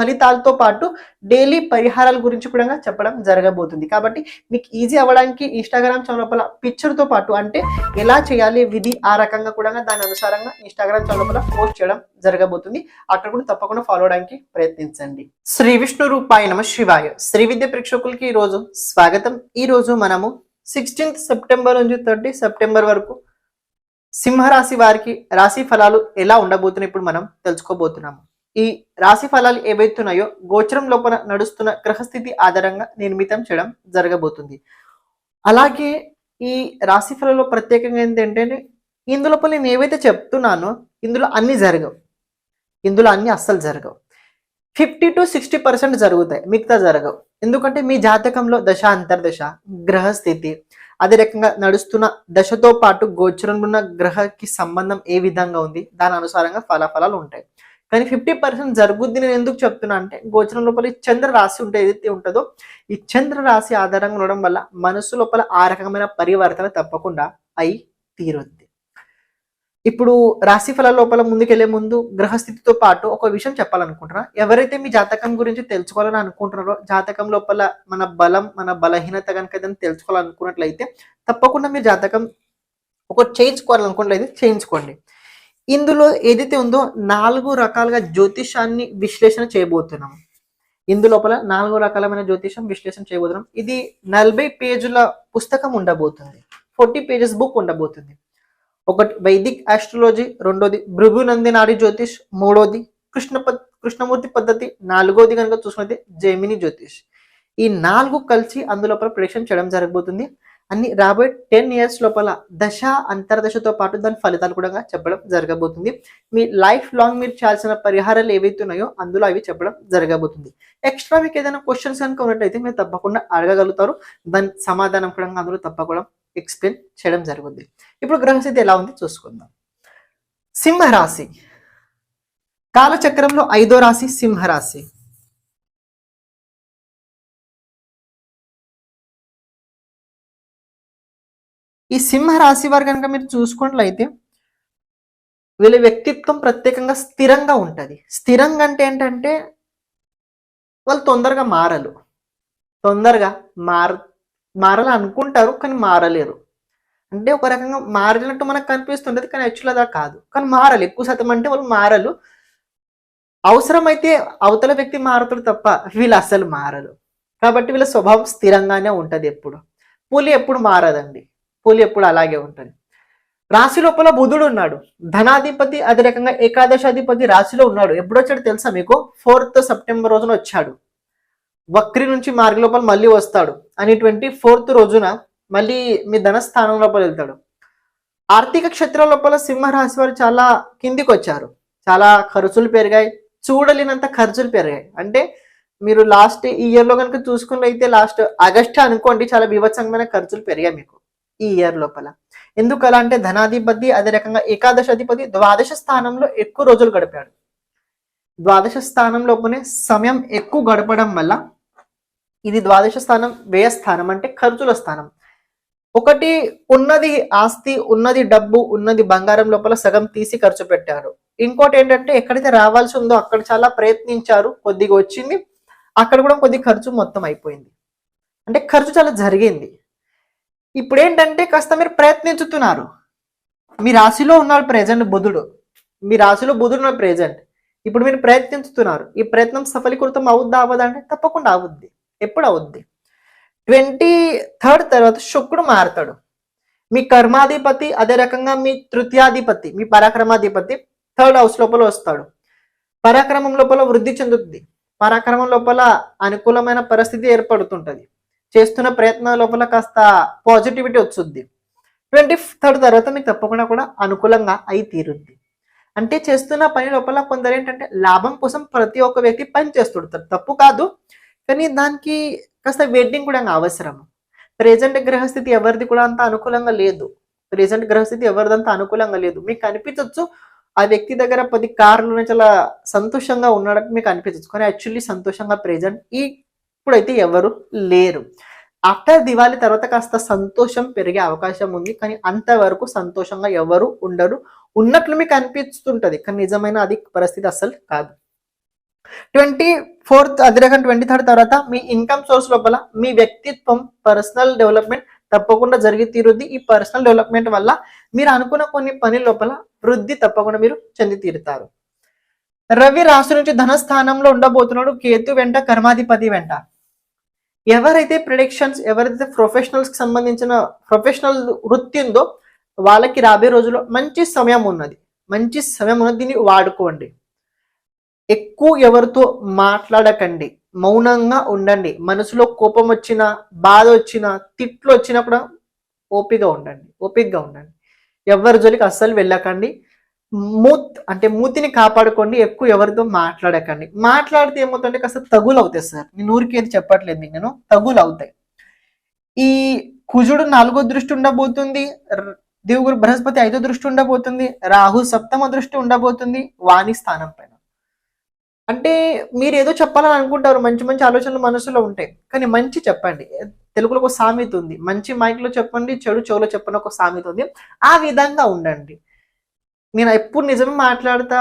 ఫలితాలతో పాటు డైలీ పరిహారాల గురించి కూడా చెప్పడం జరగబోతుంది. కాబట్టి మీకు ఈజీ అవ్వడానికి ఇన్స్టాగ్రామ్ ఛానల్ లోపల తో పాటు అంటే ఎలా చేయాలి విధి ఆ రకంగా కూడా దాని అనుసారంగా ఇన్స్టాగ్రామ్ ఛానల్ లోపల పోస్ట్ చేయడం జరగబోతుంది. అక్కడ కూడా తప్పకుండా ఫాలో అవడానికి ప్రయత్నించండి. శ్రీ విష్ణు రూపాయ నమ శివాయ. శ్రీ విద్య ప్రేక్షకులకి ఈ రోజు స్వాగతం. ఈ రోజు మనము సిక్స్టీన్త్ సెప్టెంబర్ నుంచి థర్టీ సెప్టెంబర్ వరకు సింహరాశి వారికి రాశి ఫలాలు ఎలా ఉండబోతున్నాయి ఇప్పుడు మనం తెలుసుకోబోతున్నాము. ఈ రాశి ఫలాలు ఏవైతున్నాయో గోచరం లోపల నడుస్తున్న గ్రహస్థితి ఆధారంగా నిర్మితం చేయడం జరగబోతుంది. అలాగే ఈ రాశి ఫలంలో ప్రత్యేకంగా ఏంటంటే ఇందులోపల నేను ఏవైతే చెప్తున్నానో ఇందులో అన్ని జరగవు. ఇందులో అన్ని అస్సలు జరగవు. ఫిఫ్టీ టు సిక్స్టీ పర్సెంట్ జరుగుతాయి. మిగతా జరగవు. ఎందుకంటే మీ జాతకంలో దశ అంతర్దశ గ్రహస్థితి అదే రకంగా నడుస్తున్న దశతో పాటు గోచరంలో ఉన్న గ్రహకి సంబంధం ఏ విధంగా ఉంది? దాని అనుసారంగా ఫలాఫలాలు ఉంటాయి. కానీ ఫిఫ్టీ పర్సెంట్ జరుగుద్ది నేను ఎందుకు చెప్తున్నా అంటే గోచరం లోపల ఈ చంద్ర రాశి ఉంటే ఏదైతే ఉంటుందో ఈ చంద్ర రాశి ఆధారంగా ఉండడం వల్ల మనసు లోపల ఆ రకమైన పరివర్తన తప్పకుండా అయి తీరుద్ది. ఇప్పుడు రాశి ఫలాల లోపల ముందుకెళ్ళే ముందు గ్రహస్థితితో పాటు ఒక విషయం చెప్పాలనుకుంటున్నా. ఎవరైతే మీ జాతకం గురించి తెలుసుకోవాలని అనుకుంటున్నారో జాతకం లోపల మన బలం మన బలహీనత కనుక ఏదైనా తెలుసుకోవాలనుకున్నట్లయితే తప్పకుండా మీ జాతకం ఒక చేయించుకోవాలనుకున్నట్లయితే చేయించుకోండి. ఇందులో ఏదైతే ఉందో నాలుగు రకాలుగా జ్యోతిషాన్ని విశ్లేషణ చేయబోతున్నాం. ఇందులోపల నాలుగు రకాలమైన జ్యోతిషం విశ్లేషణ చేయబోతున్నాం. ఇది నలభై పేజీల పుస్తకం ఉండబోతుంది. ఫోర్టీ పేజెస్ బుక్ ఉండబోతుంది. ఒకటి వైదిక్ ఆస్ట్రాలజీ రెండోది భృగునంది నాడి జ్యోతిష్ మూడోది కృష్ణ పద్ కృష్ణమూర్తి పద్ధతి నాలుగోది కనుక చూసుకున్నది జైమిని జ్యోతిష్. ఈ నాలుగు కలిసి అందులోపల ప్రిడిక్షన్ చేయడం జరగబోతుంది. అన్ని రాబోయే టెన్ ఇయర్స్ లోపల దశ అంతర్దశతో పాటు దాని ఫలితాలు కూడా చెప్పడం జరగబోతుంది. మీ లైఫ్ లాంగ్ మీరు చేయాల్సిన పరిహారాలు ఏవైతే ఉన్నాయో అందులో అవి చెప్పడం జరగబోతుంది. ఎక్స్ట్రా మీకు ఏదైనా క్వశ్చన్స్ కనుక ఉన్నట్టయితే మీరు తప్పకుండా అడగగలుగుతారు. దాని సమాధానం కూడా అందులో తప్పకుండా ఎక్స్ప్లెయిన్ చేయడం జరుగుతుంది ఇప్పుడు గ్రహస్థితి ఎలా ఉంది చూసుకుందాం. సింహరాశి. కాలచక్రంలో ఐదో రాశి సింహరాశి. ఈ సింహరాశి వారు కనుక మీరు చూసుకున్నట్లయితే వీళ్ళ వ్యక్తిత్వం ప్రత్యేకంగా స్థిరంగా ఉంటుంది. స్థిరంగా అంటే ఏంటంటే వాళ్ళు తొందరగా మారలు తొందరగా మార మారాలి అనుకుంటారు కానీ మారలేరు. అంటే ఒక రకంగా మారినట్టు మనకు కనిపిస్తుంటుంది కానీ యాక్చువల్ అదా కాదు. కానీ మారాలి. ఎక్కువ శాతం అంటే వాళ్ళు మారలు అవసరమైతే అవతల వ్యక్తి మారుతాడు తప్ప వీళ్ళు అసలు మారరు. కాబట్టి వీళ్ళ స్వభావం స్థిరంగానే ఉంటుంది ఎప్పుడు. పులి ఎప్పుడు మారదండి. పులి ఎప్పుడు అలాగే ఉంటుంది. రాశి లోపల బుధుడు ఉన్నాడు. ధనాధిపతి అదే రకంగా ఏకాదశాధిపతి రాశిలో ఉన్నాడు. ఎప్పుడు వచ్చాడు తెలుసా మీకు? ఫోర్త్ సెప్టెంబర్ రోజున వచ్చాడు. వక్రి నుంచి మార్గ లోపల మళ్ళీ వస్తాడు. అని ట్వంటీ ఫోర్త్ రోజున మళ్ళీ మీ ధనస్థానం లోపల వెళ్తాడు. ఆర్థిక క్షేత్రం లోపల సింహరాశి వారు చాలా కిందికి వచ్చారు చాలా ఖర్చులు పెరిగాయి. చూడలేనంత ఖర్చులు పెరిగాయి. అంటే మీరు లాస్ట్ ఈ కనుక చూసుకున్నైతే లాస్ట్ ఆగస్ట్ అనుకోండి చాలా బీభత్సంగమైన ఖర్చులు పెరిగాయి మీకు. ఈ ఇయర్ లోపల. ఎందుకు అలా అంటే ధనాధిపతి అదే రకంగా ఏకాదశ అధిపతి ద్వాదశ స్థానంలో ఎక్కువ రోజులు గడిపాడు. ద్వాదశ స్థానంలోనే సమయం ఎక్కువ గడపడం వల్ల ఇది ద్వాదశ స్థానం వ్యయ స్థానం అంటే ఖర్చుల స్థానం. ఒకటి ఉన్నది ఆస్తి ఉన్నది డబ్బు ఉన్నది బంగారం లోపల సగం తీసి ఖర్చు పెట్టారు. ఇంకోటి ఏంటంటే ఎక్కడైతే రావాల్సి ఉందో అక్కడ చాలా ప్రయత్నించారు కొద్దిగా వచ్చింది అక్కడ కూడా కొద్ది ఖర్చు మొత్తం అయిపోయింది. అంటే ఖర్చు చాలా జరిగింది. ఇప్పుడు ఏంటంటే కాస్త మీరు ప్రయత్నించుతున్నారు. మీ రాశిలో ఉన్నారు ప్రజెంట్ బుధుడు. మీ రాశిలో బుధుడు ఉన్నాడు ప్రజెంట్ ఇప్పుడు మీరు ప్రయత్నించుతున్నారు. ఈ ప్రయత్నం సఫలీకృతం అవుద్దా అవ్వదా అంటే తప్పకుండా అవుద్ది. ఎప్పుడు అవుద్ది? ట్వంటీ థర్డ్ తర్వాత శుక్రుడు మారుతాడు. మీ కర్మాధిపతి అదే రకంగా మీ తృతీయాధిపతి మీ పరాక్రమాధిపతి థర్డ్ హౌస్ లోపల వస్తాడు. పరాక్రమం లోపల వృద్ధి చెందుతుంది పరాక్రమం లోపల అనుకూలమైన పరిస్థితి ఏర్పడుతుంటది. చేస్తున్న ప్రయత్నం లోపల కాస్త పాజిటివిటీ వచ్చుద్ది ట్వంటీ థర్డ్ తర్వాత మీకు తప్పకుండా కూడా అనుకూలంగా అయి తీరుద్ది. అంటే చేస్తున్న పని లోపల కొందరు ఏంటంటే లాభం కోసం ప్రతి ఒక్క వ్యక్తి పని చేస్తుంటారు తప్పు కాదు. కానీ దానికి కాస్త వెయిటింగ్ కూడా అవసరం. ప్రెజెంట్ గ్రహస్థితి ఎవరిది కూడా అంత అనుకూలంగా లేదు. ప్రెజెంట్ గ్రహస్థితి ఎవరిదంత అనుకూలంగా లేదు. మీకు అనిపించవచ్చు ఆ వ్యక్తి దగ్గర పది కార్లు చాలా సంతోషంగా ఉన్నాడని మీకు అనిపించవచ్చు కానీ యాక్చువల్లీ సంతోషంగా ప్రెజెంట్ ఈ ఇప్పుడైతే ఎవరు లేరు. ఆఫ్టర్ దివాళి తర్వాత కాస్త సంతోషం పెరిగే అవకాశం ఉంది. కానీ అంతవరకు సంతోషంగా ఎవరు ఉండరు. ఉన్నట్లు మీకు అనిపిస్తుంటది. కానీ నిజమైన అది పరిస్థితి అస్సలు కాదు. ట్వంటీ ఫోర్త్ అదే ట్వంటీ థర్డ్ తర్వాత మీ ఇన్కమ్ సోర్స్ లోపల మీ వ్యక్తిత్వం పర్సనల్ డెవలప్మెంట్ తప్పకుండా జరిగి తీరుద్ది. ఈ పర్సనల్ డెవలప్మెంట్ వల్ల మీరు అనుకున్న కొన్ని పని లోపల వృద్ధి తప్పకుండా మీరు చెంది తీరుతారు. రవి రాశి నుంచి ధనస్థానంలో ఉండబోతున్నాడు. కేతు వెంట కర్మాధిపతి వెంట. ఎవరైతే ప్రిడిక్షన్స్ ఎవరైతే ప్రొఫెషనల్స్కి సంబంధించిన ప్రొఫెషనల్ వృత్తి ఉందో వాళ్ళకి రాబోయే రోజుల్లో మంచి సమయం ఉన్నది. మంచి సమయం ఉన్నది. దీన్ని వాడుకోండి. ఎక్కువ ఎవరితో మాట్లాడకండి. మౌనంగా ఉండండి. మనసులో కోపం వచ్చినా బాధ వచ్చినా తిట్లు వచ్చినా కూడా ఓపిక ఉండండి. ఓపికగా ఉండండి. ఎవరి జోలికి అస్సలు వెళ్ళకండి. మూత్ అంటే మూతిని కాపాడుకోండి ఎక్కువ ఎవరితో మాట్లాడకండి. మాట్లాడితే ఏమవుతుందంటే కాస్త తగులు అవుతాయి సార్. నేను ఊరికి ఏది చెప్పట్లేదు మీకు నేను. తగులు అవుతాయి ఈ కుజుడు నాలుగో దృష్టి ఉండబోతుంది దేవుగురు బృహస్పతి ఐదో దృష్టి ఉండబోతుంది రాహు సప్తమ దృష్టి ఉండబోతుంది వాణి స్థానం పైన. అంటే మీరు ఏదో చెప్పాలని అనుకుంటారు మంచి మంచి ఆలోచనలు మనసులో ఉంటాయి. కానీ మంచి చెప్పండి. తెలుగులో ఒక సామెత ఉంది. మంచి మైక్లో చెప్పండి చెడు చెవులో చెప్పండి ఒక సామెత ఉంది. ఆ విధంగా ఉండండి. నేను ఎప్పుడు నిజమే మాట్లాడతా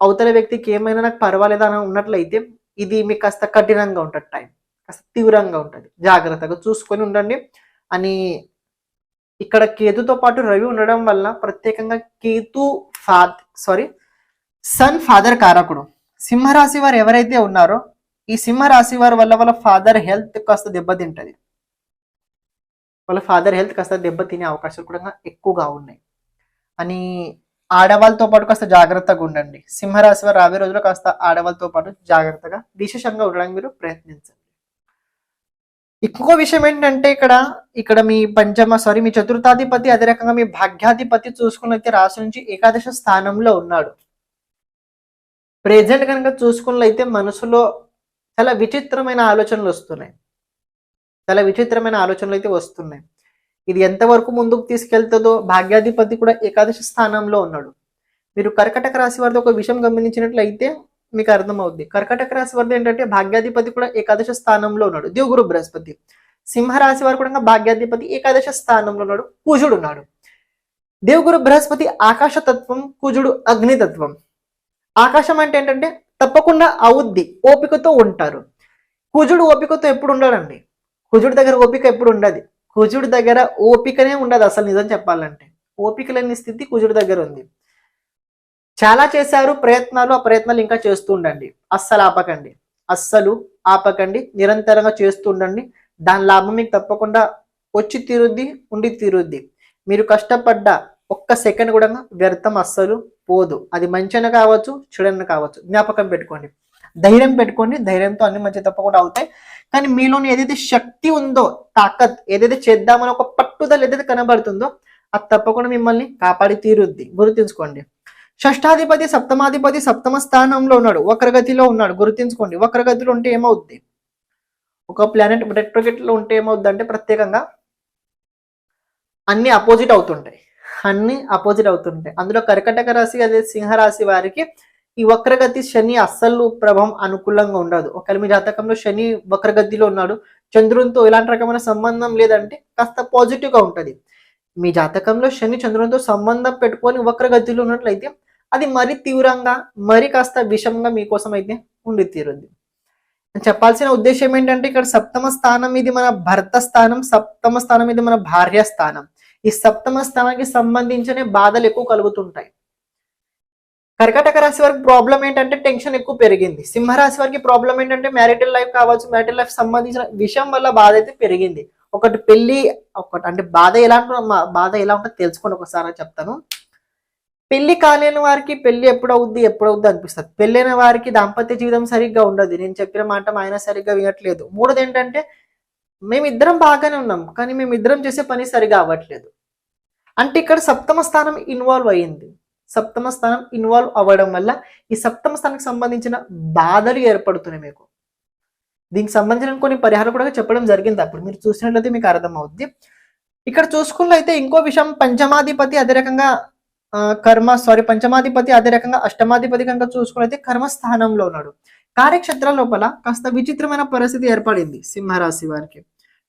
అవతల వ్యక్తికి ఏమైనా నాకు పర్వాలేదు అని ఉన్నట్లయితే ఇది మీకు కాస్త కఠినంగా ఉంటుంది టైం కాస్త తీవ్రంగా ఉంటుంది. జాగ్రత్తగా చూసుకొని ఉండండి. అని ఇక్కడ కేతుతో పాటు రవి ఉండడం వల్ల ప్రత్యేకంగా కేతు ఫాద్ సారీ సన్ ఫాదర్ కారకుడు. సింహరాశి వారు ఎవరైతే ఉన్నారో ఈ సింహరాశి వారి వల్ల వాళ్ళ ఫాదర్ హెల్త్ కాస్త దెబ్బతింటది. వాళ్ళ ఫాదర్ హెల్త్ కాస్త దెబ్బతినే అవకాశాలు కూడా ఎక్కువగా ఉన్నాయి. అని ఆడవాళ్ళతో పాటు కాస్త జాగ్రత్తగా ఉండండి. సింహరాశి వారు రాబోయే రోజుల్లో కాస్త ఆడవాళ్ళతో పాటు జాగ్రత్తగా విశేషంగా ఉండడానికి మీరు ప్రయత్నించండి. ఇంకో విషయం ఏంటంటే ఇక్కడ ఇక్కడ మీ పంచమ సారీ మీ చతుర్థాధిపతి అదే రకంగా మీ భాగ్యాధిపతి చూసుకున్నైతే రాశి నుంచి ఏకాదశ స్థానంలో ఉన్నాడు. ప్రెజెంట్ కనుక చూసుకున్నట్లయితే మనసులో చాలా విచిత్రమైన ఆలోచనలు వస్తున్నాయి. చాలా విచిత్రమైన ఆలోచనలు అయితే వస్తున్నాయి. ఇది ఎంతవరకు ముందుకు తీసుకెళ్తుందో భాగ్యాధిపతి కూడా ఏకాదశ స్థానంలో ఉన్నాడు. మీరు కర్కటక రాశి వారిది ఒక విషయం గమనించినట్లయితే మీకు అర్థమవుద్ది. కర్కటక రాశి వారిది ఏంటంటే భాగ్యాధిపతి కూడా ఏకాదశ స్థానంలో ఉన్నాడు. దేవుగురు బృహస్పతి. సింహరాశి వారు కూడా భాగ్యాధిపతి ఏకాదశ స్థానంలో ఉన్నాడు. కుజుడు ఉన్నాడు. దేవుగురు బృహస్పతి ఆకాశ తత్వం కుజుడు అగ్నితత్వం ఆకాశం అంటే ఏంటంటే తప్పకుండా అవుద్ది ఓపికతో ఉంటారు. కుజుడు ఓపికతో ఎప్పుడు ఉండడండి కుజుడి దగ్గర ఓపిక ఎప్పుడు ఉండదు. కుజుడి దగ్గర ఓపికనే ఉండదు అసలు నిజం చెప్పాలంటే. ఓపిక లేని స్థితి కుజుడి దగ్గర ఉంది. చాలా చేశారు ప్రయత్నాలు ఆ ప్రయత్నాలు ఇంకా చేస్తూ ఉండండి అస్సలు ఆపకండి. అస్సలు ఆపకండి. నిరంతరంగా చేస్తూ ఉండండి దాని లాభం మీకు తప్పకుండా వచ్చి తీరుద్ది ఉండి తీరుద్ది. మీరు కష్టపడ్డ ఒక్క సెకండ్ కూడా వ్యర్థం అస్సలు పోదు. అది మంచిన కావచ్చు చెడన్న కావచ్చు. జ్ఞాపకం పెట్టుకోండి. ధైర్యం పెట్టుకోండి. ధైర్యంతో అన్ని మంచి తప్పకుండా అవుతాయి. కానీ మీలోని ఏదైతే శక్తి ఉందో తాకత్ ఏదైతే చేద్దామని ఒక పట్టుదల ఏదైతే కనబడుతుందో అది తప్పకుండా మిమ్మల్ని కాపాడి తీరుద్ది. గుర్తుంచుకోండి షష్టాధిపతి సప్తమాధిపతి సప్తమ స్థానంలో ఉన్నాడు. వక్రగతిలో ఉన్నాడు. గుర్తుంచుకోండి వక్రగతిలో ఉంటే ఏమవుద్ది? ఒక ప్లానెట్ రెట్రోగేట్లో ఉంటే ఏమవుద్ది అంటే ప్రత్యేకంగా అన్ని అపోజిట్ అవుతుంటాయి. అన్ని అపోజిట్ అవుతుంటాయి. అందులో కర్కటక రాశి అదే సింహరాశి వారికి ఈ వక్రగతి శని అస్సలు ప్రభావం అనుకూలంగా ఉండదు. ఒకవేళ మీ జాతకంలో శని వక్రగతిలో ఉన్నాడు చంద్రునితో ఎలాంటి రకమైన సంబంధం లేదంటే కాస్త పాజిటివ్గా ఉంటది. మీ జాతకంలో శని చంద్రునితో సంబంధం పెట్టుకొని వక్రగతిలో ఉన్నట్లయితే అది మరి తీవ్రంగా మరి కాస్త విషంగా మీకోసం అయితే ఉండి తీరుద్ది. చెప్పాల్సిన ఉద్దేశం ఏంటంటే ఇక్కడ సప్తమ స్థానం ఇది మన భర్త స్థానం సప్తమ స్థానం ఇది మన భార్య స్థానం. ఈ సప్తమ స్థానానికి సంబంధించిన బాధలు ఎక్కువ కలుగుతుంటాయి. కర్కటక రాశి వారికి ప్రాబ్లం ఏంటంటే టెన్షన్ ఎక్కువ పెరిగింది. సింహరాశి వారికి ప్రాబ్లం ఏంటంటే మ్యారిటల్ లైఫ్ కావచ్చు మ్యారిటల్ లైఫ్ సంబంధించిన విషయం వల్ల బాధ అయితే పెరిగింది. ఒకటి పెళ్ళి ఒకటి అంటే బాధ ఎలా ఉంటుందో మా- బాధ ఎలా ఉంటుందో తెలుసుకోండి ఒకసారి చెప్తాను. పెళ్ళి కాలేని వారికి పెళ్ళి ఎప్పుడు అవుద్ది ఎప్పుడు అనిపిస్తుంది. పెళ్ళైన వారికి దాంపత్య జీవితం సరిగ్గా ఉండదు. నేను చెప్పిన మాట ఆయన సరిగ్గా వినట్లేదు. మూడోది ఏంటంటే మేమిద్దరం బాగానే ఉన్నాం కానీ మేమిద్దరం చేసే పని సరిగా అవ్వట్లేదు. అంటే ఇక్కడ సప్తమ స్థానం ఇన్వాల్వ్ అయ్యింది. సప్తమ స్థానం ఇన్వాల్వ్ అవ్వడం వల్ల ఈ సప్తమ స్థానానికి సంబంధించిన బాధలు ఏర్పడుతున్నాయి మీకు. దీనికి సంబంధించిన కొన్ని పరిహారం కూడా చెప్పడం జరిగింది. అప్పుడు మీరు చూసినట్లయితే మీకు అర్థమవుద్ది. ఇక్కడ చూసుకున్నట్లయితే ఇంకో విషయం పంచమాధిపతి అదే రకంగా కర్మ సారీ పంచమాధిపతి అదే రకంగా అష్టమాధిపతి కనుక చూసుకున్నైతే కర్మ స్థానంలో ఉన్నాడు. కార్యక్షేత్రం లోపల కాస్త విచిత్రమైన పరిస్థితి ఏర్పడింది సింహరాశి వారికి.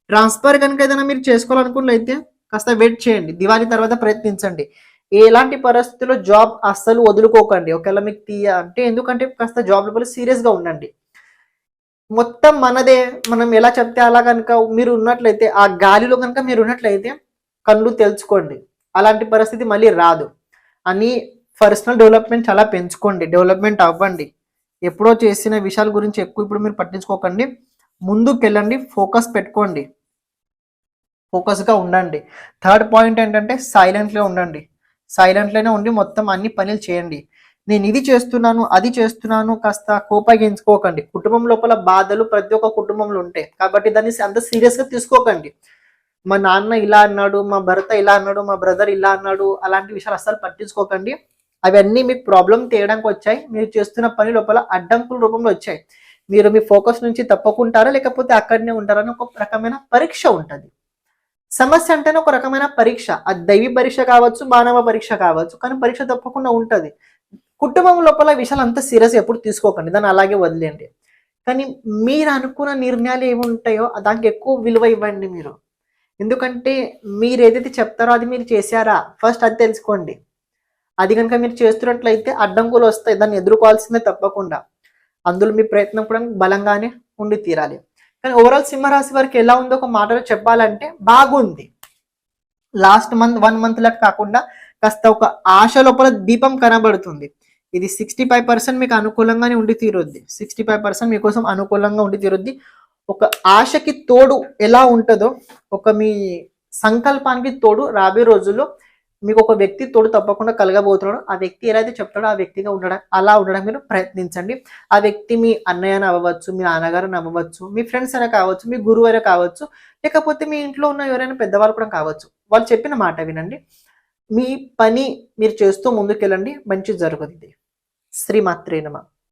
ట్రాన్స్ఫర్ కనుక ఏదైనా మీరు చేసుకోవాలనుకున్నట్లయితే కాస్త వెయిట్ చేయండి. దివాళీ తర్వాత ప్రయత్నించండి. ఎలాంటి పరిస్థితుల్లో జాబ్ అస్సలు వదులుకోకండి. ఒకవేళ మీకు తీయ అంటే ఎందుకంటే కాస్త జాబ్ లోపల సీరియస్గా ఉండండి. మొత్తం మనదే. మనం ఎలా చెప్తే అలా కనుక మీరు ఉన్నట్లయితే ఆ గాలిలో కనుక మీరు ఉన్నట్లయితే కళ్ళు తెలుసుకోండి. అలాంటి పరిస్థితి మళ్ళీ రాదు. అని పర్సనల్ డెవలప్మెంట్ చాలా పెంచుకోండి. డెవలప్మెంట్ అవ్వండి. ఎప్పుడో చేసిన విషయాల గురించి ఎక్కువ ఇప్పుడు మీరు పట్టించుకోకండి. ముందుకు వెళ్ళండి ఫోకస్ పెట్టుకోండి. ఫోకస్గా ఉండండి. థర్డ్ పాయింట్ ఏంటంటే సైలెంట్గా ఉండండి. సైలెంట్లోనే ఉండి మొత్తం అన్ని పనులు చేయండి. నేను ఇది చేస్తున్నాను అది చేస్తున్నాను కాస్త కోపగించుకోకండి కుటుంబం లోపల బాధలు ప్రతి ఒక్క కుటుంబంలో ఉంటాయి. కాబట్టి దాన్ని అంత సీరియస్గా తీసుకోకండి. మా నాన్న ఇలా అన్నాడు మా భర్త ఇలా అన్నాడు మా బ్రదర్ ఇలా అన్నాడు అలాంటి విషయాలు అస్సలు పట్టించుకోకండి. అవన్నీ మీకు ప్రాబ్లం తీయడానికి వచ్చాయి. మీరు చేస్తున్న పని లోపల అడ్డంకుల రూపంలో వచ్చాయి. మీరు మీ ఫోకస్ నుంచి తప్పకుంటారా లేకపోతే అక్కడనే ఉంటారా అని ఒక రకమైన పరీక్ష ఉంటుంది. సమస్య అంటేనే ఒక రకమైన పరీక్ష. అది దైవీ పరీక్ష కావచ్చు మానవ పరీక్ష కావచ్చు కానీ పరీక్ష తప్పకుండా ఉంటుంది. కుటుంబం లోపల విషయాలు అంత సీరియస్ ఎప్పుడు తీసుకోకండి. దాన్ని అలాగే వదిలేయండి. కానీ మీరు అనుకున్న నిర్ణయాలు ఏమి ఉంటాయో దానికి ఎక్కువ విలువ ఇవ్వండి మీరు. ఎందుకంటే మీరు ఏదైతే చెప్తారో అది మీరు చేశారా? ఫస్ట్ అది తెలుసుకోండి. అది కనుక మీరు చేస్తున్నట్లయితే అడ్డంకులు వస్తాయి. దాన్ని ఎదుర్కోవాల్సిందే తప్పకుండా. అందులో మీ ప్రయత్నం కూడా బలంగానే ఉండి తీరాలి. కానీ ఓవరాల్ సింహరాశి వారికి ఎలా ఉందో ఒక మాటలో చెప్పాలంటే బాగుంది. లాస్ట్ మంత్ వన్ మంత్ లాగా కాకుండా కాస్త ఒక ఆశ లోపల దీపం కనబడుతుంది. ఇది సిక్స్టీ ఫైవ్ పర్సెంట్ మీకు అనుకూలంగానే ఉండి తీరుద్ది. సిక్స్టీ ఫైవ్ పర్సెంట్ మీకోసం అనుకూలంగా ఉండి తీరుద్ది. ఒక ఆశకి తోడు ఎలా ఉంటుందో ఒక మీ సంకల్పానికి తోడు రాబోయే రోజుల్లో మీకు ఒక వ్యక్తి తోడు తప్పకుండా కలగబోతున్నాడు. ఆ వ్యక్తి ఎలా అయితే చెప్తాడో ఆ వ్యక్తిగా ఉండడం అలా ఉండడం మీరు ప్రయత్నించండి. ఆ వ్యక్తి మీ అన్నయ్యని అవ్వచ్చు మీ నాన్నగారిని అవ్వచ్చు మీ ఫ్రెండ్స్ అయినా కావచ్చు మీ గురువు అయినా కావచ్చు లేకపోతే మీ ఇంట్లో ఉన్న ఎవరైనా పెద్దవాళ్ళు కూడా కావచ్చు. వాళ్ళు చెప్పిన మాట వినండి. మీ పని మీరు చేస్తూ ముందుకెళ్ళండి. మంచి జరుగుతుంది. శ్రీమాత్రేనమా